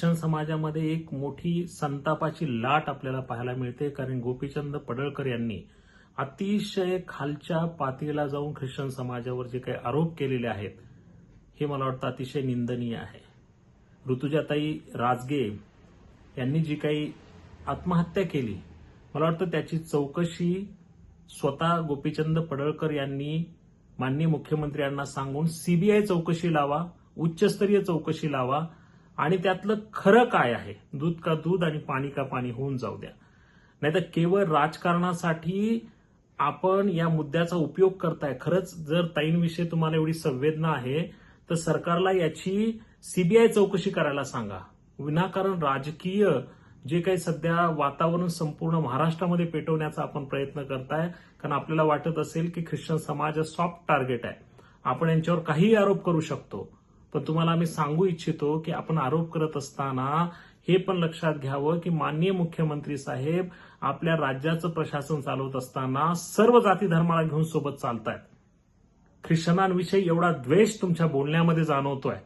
Christian समाजामध्ये एक मोठी संतापाची लाट आपल्याला पाहायला मिळते. कारण गोपीचंद पडळकर यांनी अतिशय खालच्या पातळीला जाऊन ख्रिश्चन समाजावर जे काही आरोप केलेले आहेत हे मला वाटतं अतिशय निंदनीय आहे. ऋतुजाताई राजगे यांनी जी काही आत्महत्या केली मला वाटतं त्याची चौकशी स्वतः गोपीचंद पडळकर यांनी माननीय मुख्यमंत्र्यांना सांगून सीबीआय चौकशी लावा उच्चस्तरीय चौकशी लावा आणि त्यातलं खरं काय आहे? दूध का दूध आणि पाणी का पाणी होऊन जाऊ द्या. नाहीतर केवळ राजकारणासाठी आपण या मुद्द्याचा उपयोग करताय. खरंच जर ताईंविषयी तुम्हाला एवढी संवेदना आहे तर सरकारला याची सीबीआय चौकशी करायला सांगा. विनाकारण राजकीय जे काही सध्या वातावरण संपूर्ण महाराष्ट्रामध्ये पेटवण्याचा आपण प्रयत्न करताय कारण आपल्याला वाटत असेल की ख्रिश्चन समाज सॉफ्ट टार्गेट आहे. आपण यांच्यावर काहीही आरोप करू शकतो. पण तुम्हाला आम्ही सांगू इच्छितो की आपण आरोप करत असताना हे पण लक्षात घ्यावं की माननीय मुख्यमंत्री साहेब आपल्या राज्याचं प्रशासन चालवत असताना सर्व जाती धर्माला घेऊन सोबत चालतायत. ख्रिश्चनांविषयी एवढा द्वेष तुमच्या बोलण्यामध्ये जाणवतोय.